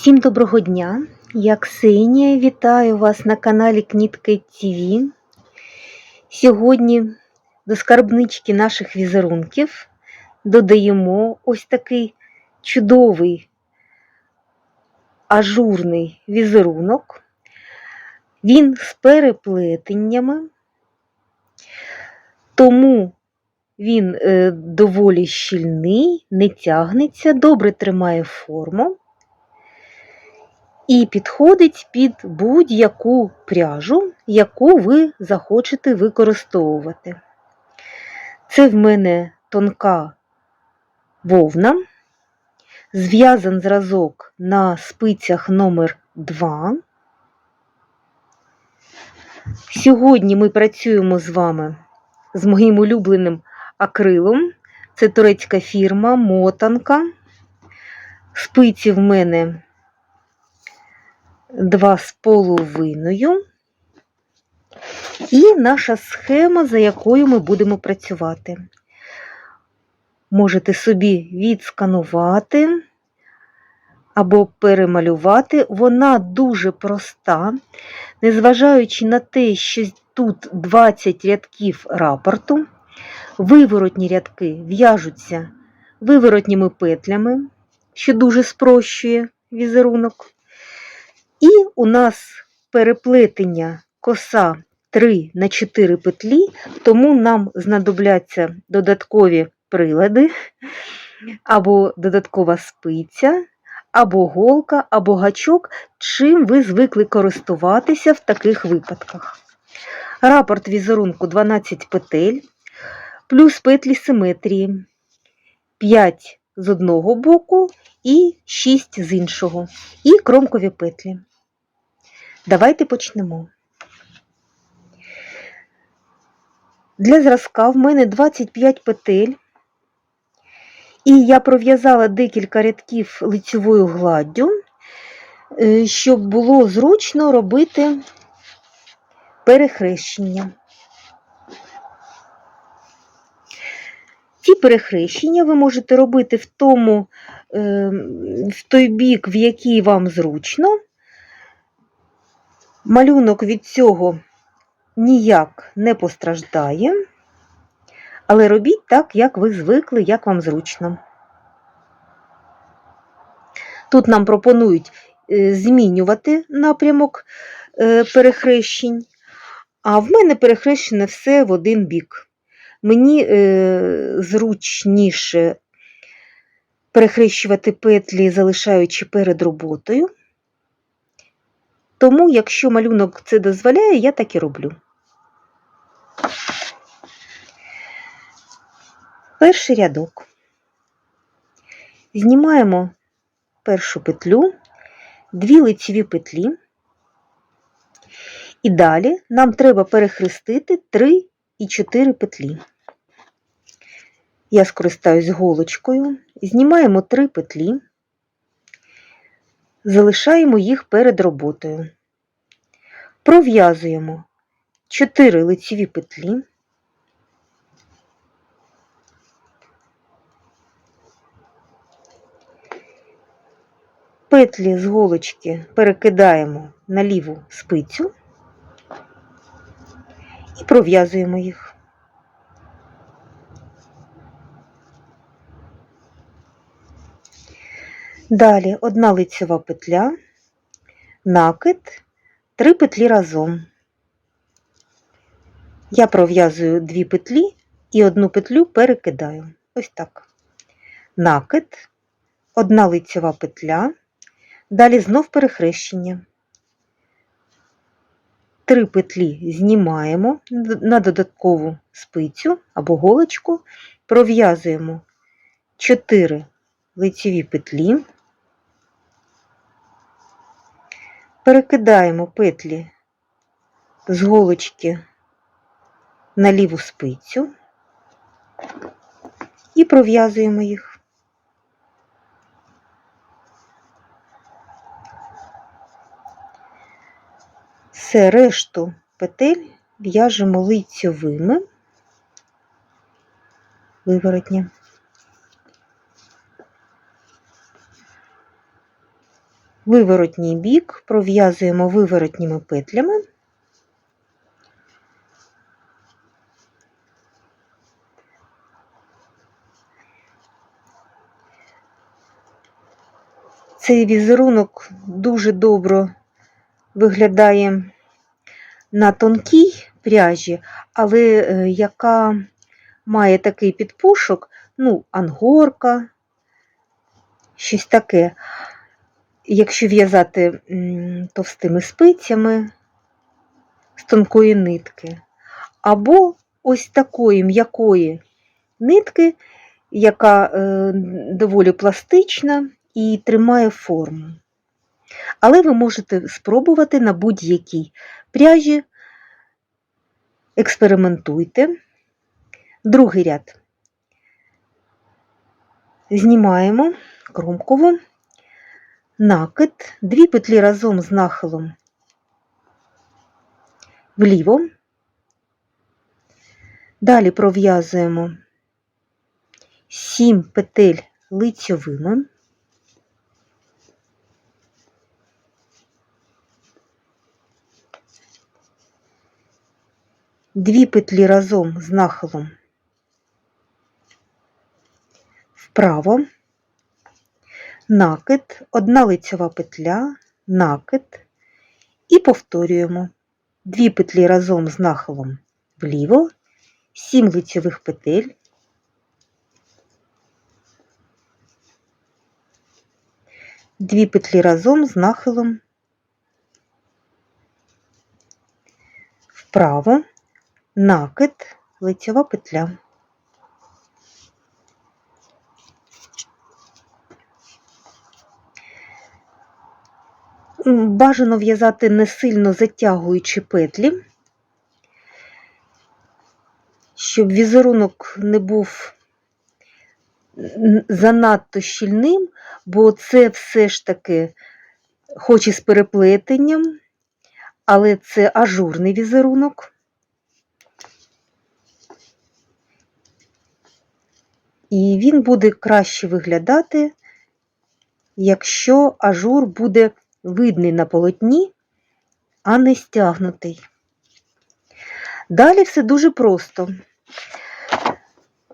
Всім доброго дня! Я Ксенія. Вітаю вас на каналі Кнітки ТВ. Сьогодні до скарбнички наших візерунків додаємо ось такий чудовий ажурний візерунок. Він з переплетеннями, тому він е, доволі щільний, не тягнеться, добре тримає форму і підходить під будь-яку пряжу, яку ви захочете використовувати. Це в мене тонка вовна, зв'язан зразок на спицях номер 2 Сьогодні ми працюємо з вами з моїм улюбленим акрилом. Це турецька фірма Мотанка. Спиці в мене два з половиною. І наша схема, за якою ми будемо працювати. Можете собі відсканувати або перемалювати. Вона дуже проста, незважаючи на те, що тут 20 рядків рапорту, виворотні рядки в'яжуться виворотніми петлями, що дуже спрощує візерунок. І у нас переплетення коса 3 на 4 петлі, тому нам знадобляться додаткові прилади, або додаткова спиця, або голка, або гачок, чим ви звикли користуватися в таких випадках. Рапорт візерунку 12 петель, плюс петлі симетрії, 5 з одного боку і 6 з іншого, і кромкові петлі. Давайте почнемо. Для зразка в мене 25 петель, і я пров'язала декілька рядків лицевою гладдю, е, щоб було зручно робити перехрещення. Ці перехрещення ви можете робити в тому, е, в той бік, в який вам зручно. Малюнок від цього ніяк не постраждає, але робіть так, як ви звикли, як вам зручно. Тут нам пропонують е, змінювати напрямок е, перехрещень, а в мене перехрещене все в один бік. Мені е, зручніше перехрещувати петлі, залишаючи перед роботою. Тому, якщо малюнок це дозволяє, я так і роблю. Перший рядок. Знімаємо першу петлю, дві лицеві петлі, і далі нам треба перехрестити 3 і 4 петлі. Я скористаюсь голочкою, знімаємо 3 петлі, залишаємо їх перед роботою. Пров'язуємо 4 лицеві петлі, петлі з голочки перекидаємо на ліву спицю і пров'язуємо їх. Далі одна лицева петля, накид, три петлі разом. Я пров'язую дві петлі і одну петлю перекидаю. Ось так. Накид, одна лицева петля, далі знов перехрещення. Три петлі знімаємо на додаткову спицю або голочку, пров'язуємо 4 лицеві петлі. перекидаємо петлі з голочки на ліву спицю і пров'язуємо їх. Все решту петель в'яжемо лицьовими виворотня. Виворотній бік пров'язуємо виворотніми петлями. Цей візерунок дуже добре виглядає на тонкій пряжі, але е, яка має такий підпушок, ну, ангорка, щось таке. Якщо в'язати товстими спицями з тонкої нитки, або ось такої м'якої нитки, яка е, доволі пластична і тримає форму. Але ви можете спробувати на будь-якій пряжі, експериментуйте. Другий ряд. Знімаємо кромкову, накид, дві петлі разом з нахилом вліво. Далі пров'язуємо 7 петель лицьовими. Дві петлі разом з нахилом. Вправо, накид, одна лицьова петля, накид. І повторюємо. Дві петлі разом з нахилом вліво, 7 лицьових петель, дві петлі разом з нахилом. Вправо, накид, лицьова петля. Бажано в'язати не сильно затягуючи петлі, щоб візерунок не був занадто щільним, бо це все ж таки, хоч і з переплетенням, але це ажурний візерунок. І він буде краще виглядати, якщо ажур буде видний на полотні, а не стягнутий. Далі все дуже просто.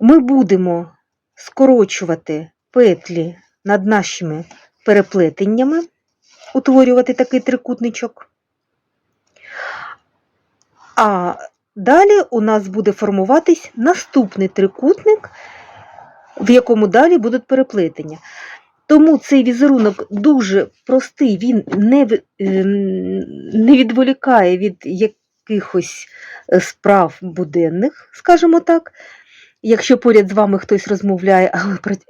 Ми будемо скорочувати петлі над нашими переплетеннями, утворювати такий трикутничок. А далі у нас буде формуватись наступний трикутник, в якому далі будуть переплетення. Тому цей візерунок дуже простий, він не, ем, не відволікає від якихось е, справ буденних, скажімо так. Якщо поряд з вами хтось розмовляє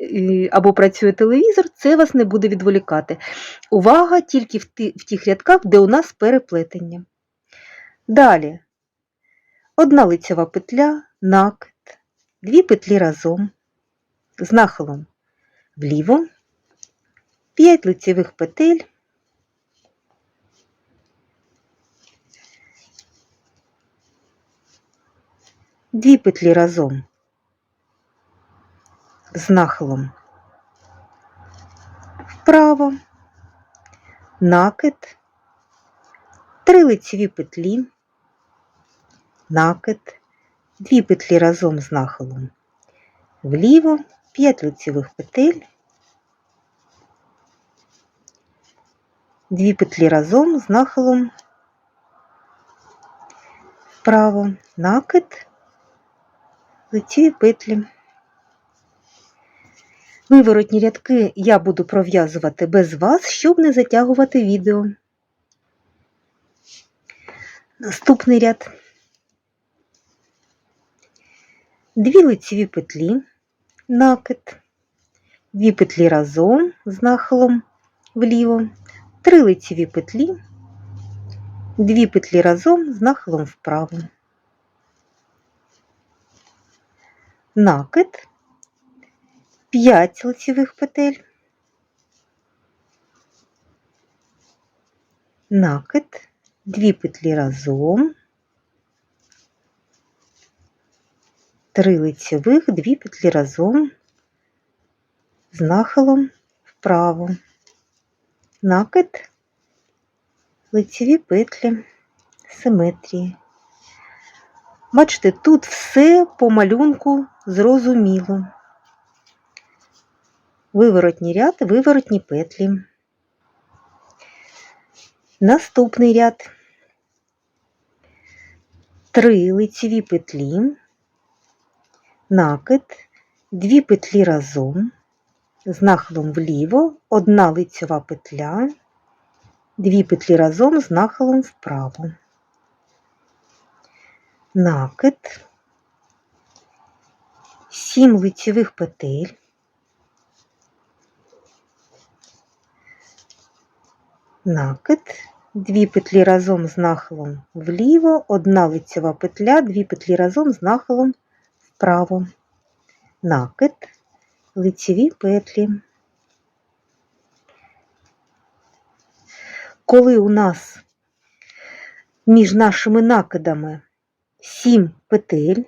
е, або працює телевізор, це вас не буде відволікати. Увага тільки в, тих рядках, де у нас переплетення. Далі одна лицьова петля, накид, дві петлі разом, з нахилом вліво, 5 лицевих петель, дві петлі разом з нахилом вправо, накид, три лицеві петлі, накид, дві петлі разом з нахилом вліво, 5 лицевих петель, дві петлі разом з нахилом вправо, накид, лицеві петлі. Виворотні рядки я буду пров'язувати без вас, щоб не затягувати відео. Наступний ряд. Дві лицеві петлі, накид, дві петлі разом з нахилом вліво, три лицеві петлі, дві петлі разом з нахилом вправо. Накид, 5 лицевих петель, накид, дві петлі разом, три лицевих, дві петлі разом з нахилом вправо, накид, лицеві петлі, симетрії. Бачите, тут все по малюнку зрозуміло. Виворотній ряд, виворотні петлі. Наступний ряд. Три лицеві петлі, накид, дві петлі разом, з нахилом вліво, одна лицьова петля, дві петлі разом з нахилом вправо. Накид, сім лицевих петель, накид, дві петлі разом з нахилом вліво, одна лицьова петля, дві петлі разом з нахилом вправо, накид, лицеві петлі. Коли у нас між нашими накидами сім петель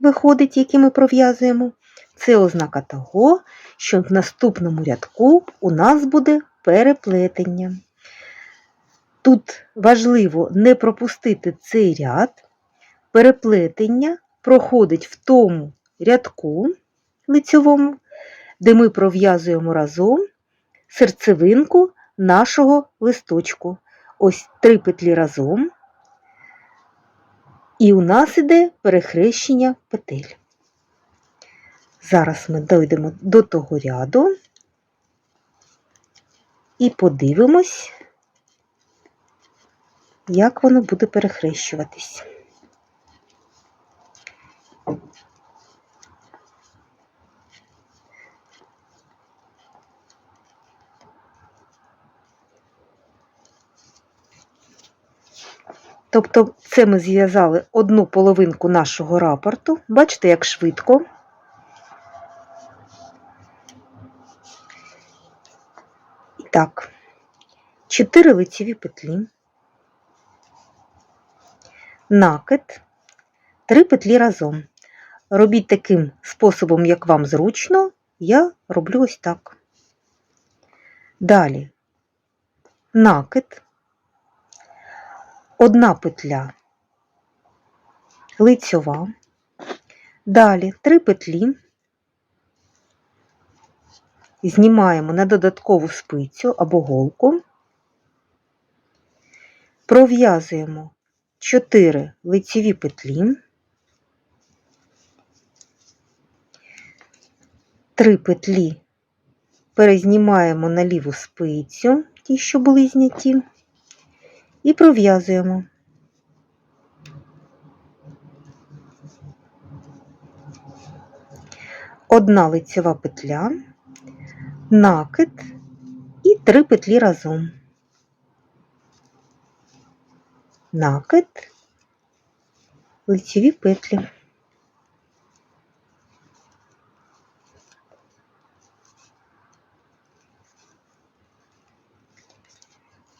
виходить, які ми пров'язуємо, це ознака того, що в наступному рядку у нас буде переплетення. Тут важливо не пропустити цей ряд. Переплетення проходить в тому рядку лицьовому, де ми пров'язуємо разом серцевинку нашого листочку. Ось три петлі разом, і у нас іде перехрещення петель. Зараз ми дойдемо до того ряду і подивимось, як воно буде перехрещуватись. Тобто це ми зв'язали одну половинку нашого рапорту. Бачите, як швидко. І так, 4 лицеві петлі, накид, 3 петлі разом. Робіть таким способом, як вам зручно, я роблю ось так. Далі накид, одна петля. Лицьова, далі три петлі, знімаємо на додаткову спицю або голку, пров'язуємо 4 лицеві петлі, 3 петлі перезнімаємо на ліву спицю, ті, що були зняті, і пров'язуємо. Одна лицьова петля, накид і три петлі разом. Накид, лицеві петлі.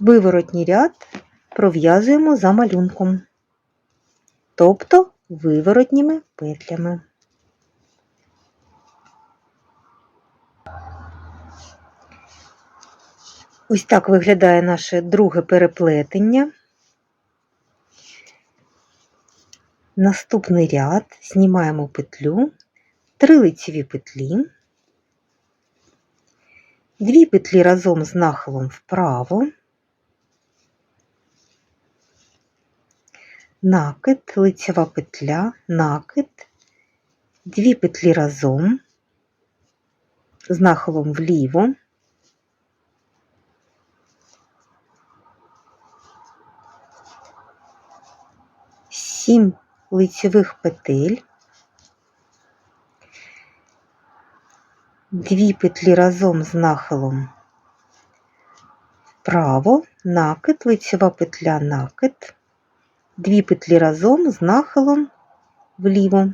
Виворотній ряд пров'язуємо за малюнком, тобто виворотніми петлями. Ось так виглядає наше друге переплетення. Наступний ряд знімаємо петлю, три лицеві петлі, дві петлі разом з нахилом вправо, накид, лицева петля, накид, дві петлі разом. З нахилом вліво, сім лицевих петель, дві петлі разом з нахилом вправо, накид, лицева петля, накид, дві петлі разом з нахилом вліво.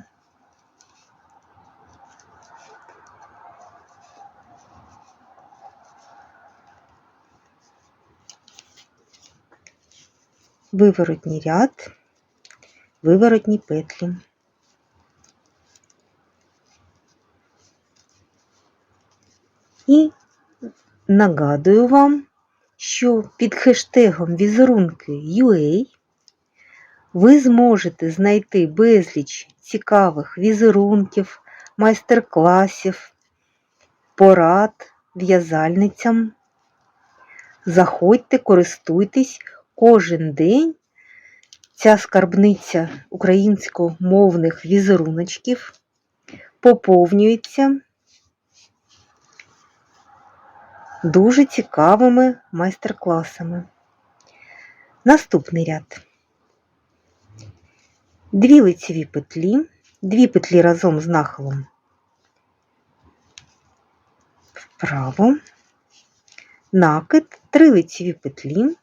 Виворотній ряд, виворотні петлі. І нагадую вам, що під хештегом візерунки UA ви зможете знайти безліч цікавих візерунків, майстер-класів, порад в'язальницям. Заходьте, користуйтесь кожен день. Ця скарбниця українськомовних візеруночків поповнюється дуже цікавими майстер-класами. Наступний ряд. Дві лицеві петлі, дві петлі разом з нахилом вправо, накид, три лицеві петлі,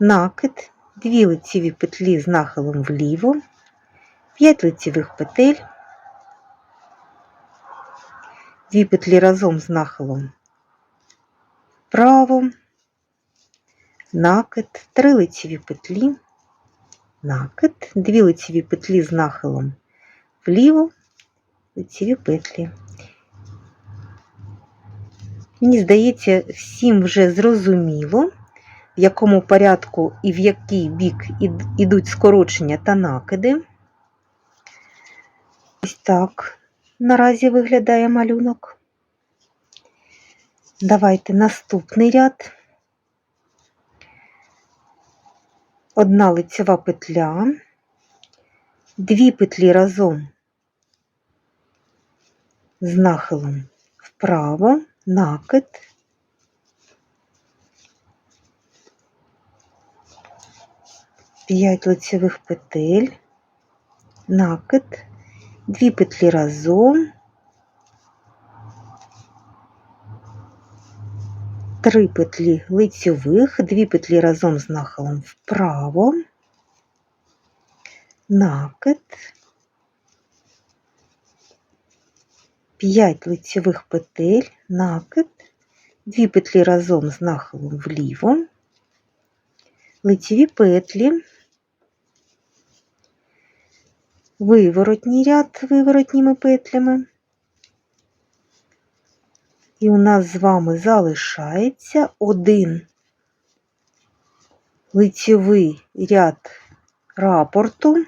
накид, дві лицеві петлі з нахилом вліво, 5 лицевих петель, дві петлі разом з нахилом вправо, накид, три лицеві петлі, накид, дві лицеві петлі з нахилом вліво, лицеві петлі. Мені здається, всім вже зрозуміло, в якому порядку і в який бік ідуть скорочення та накиди. Ось так наразі виглядає малюнок. Давайте наступний ряд. Одна лицева петля, дві петлі разом з нахилом вправо, накид, п'ять лицевих петель, накид, дві петлі разом, три петлі лицьових, дві петлі разом з нахилом вправо, накид, 5 лицьових петель, накид, дві петлі разом з нахилом вліво, лицеві петлі, виворотній ряд виворотніми петлями. І у нас з вами залишається один лицевий ряд рапорту.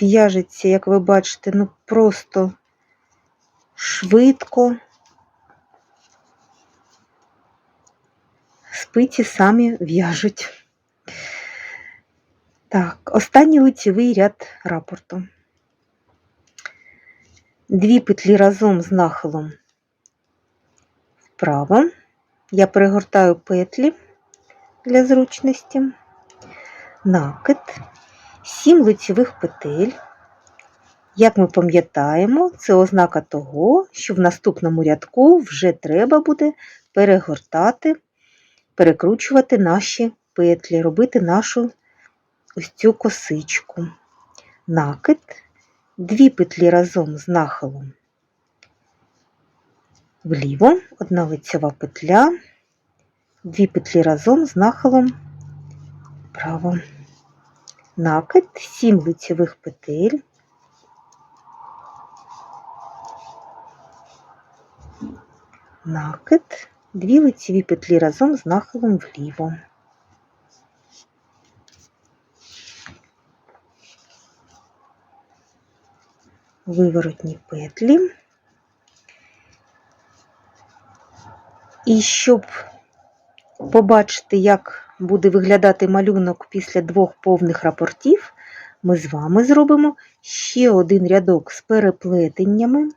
В'яжеться, як ви бачите, ну просто швидко. Спиці самі в'яжуть. Так, останній лицевий ряд рапорту. Дві петлі разом з нахилом вправо. Я перегортаю петлі для зручності, накид, 7 лицевих петель. Як ми пам'ятаємо, це ознака того, що в наступному рядку вже треба буде перегортати, перекручувати наші петлі, робити нашу ось цю косичку. Накид, дві петлі разом з нахилом вліво, одна лицева петля, дві петлі разом з нахилом вправо. Накид, 7 лицевих петель, накид, дві лицеві петлі разом з нахилом вліво. Виворотні петлі. І щоб побачити, як буде виглядати малюнок після двох повних рапортів, ми з вами зробимо ще один рядок з переплетеннями.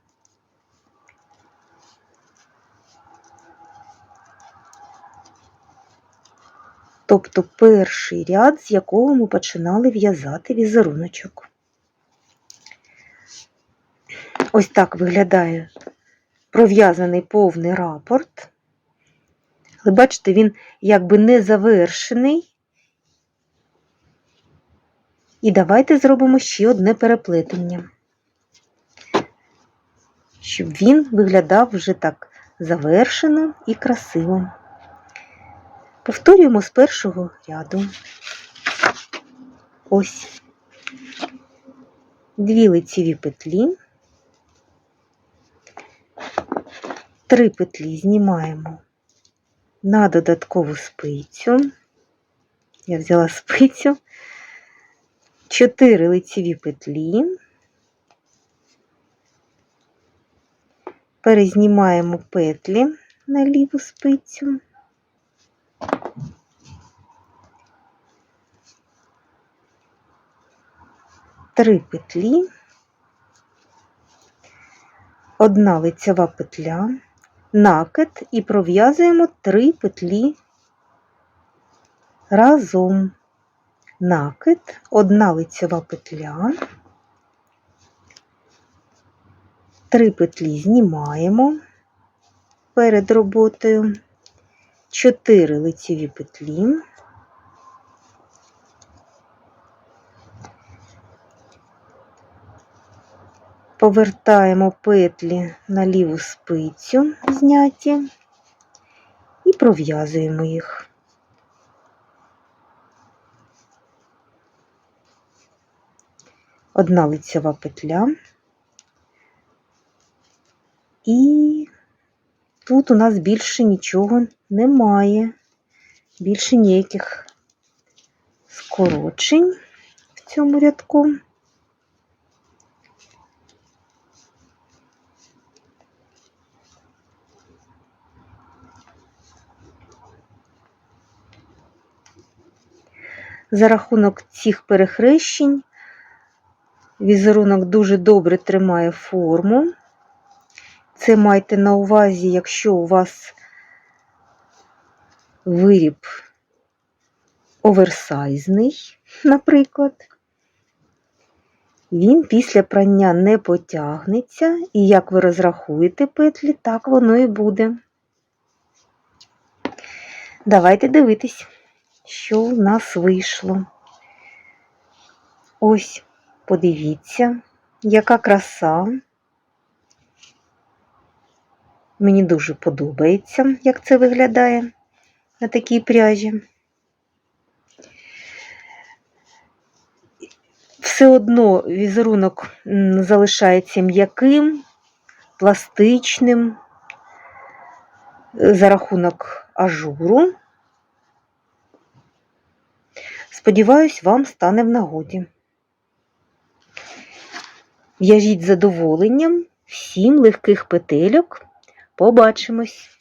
Тобто перший ряд, з якого ми починали в'язати візеруночок. Ось так виглядає пров'язаний повний рапорт. Але бачите, він якби не завершений. І давайте зробимо ще одне переплетення, щоб він виглядав вже так завершено і красиво. Повторюємо з першого ряду. Ось. дві лицеві петлі, три петлі знімаємо на додаткову спицю. Я взяла спицю, 4 лицеві петлі, перезнімаємо петлі на ліву спицю. Три петлі, одна лицева петля, накид і пров'язуємо три петлі разом. Накид, одна лицева петля, три петлі знімаємо перед роботою, чотири лицеві петлі, повертаємо петлі на ліву спицю зняті і пров'язуємо їх. Одна лицева петля. І тут у нас більше нічого немає, більше ніяких скорочень в цьому рядку. За рахунок цих перехрещень візерунок дуже добре тримає форму. Це майте на увазі, якщо у вас виріб оверсайзний, наприклад, він після прання не потягнеться, і як ви розрахуєте петлі, так воно і буде. Давайте дивитись, що в нас вийшло. Ось, подивіться, яка краса. Мені дуже подобається, як це виглядає на такій пряжі. Все одно візерунок залишається м'яким, пластичним е, за рахунок ажуру. Сподіваюсь, вам стане в нагоді. В'яжіть задоволенням, всім легких петельок. Побачимось!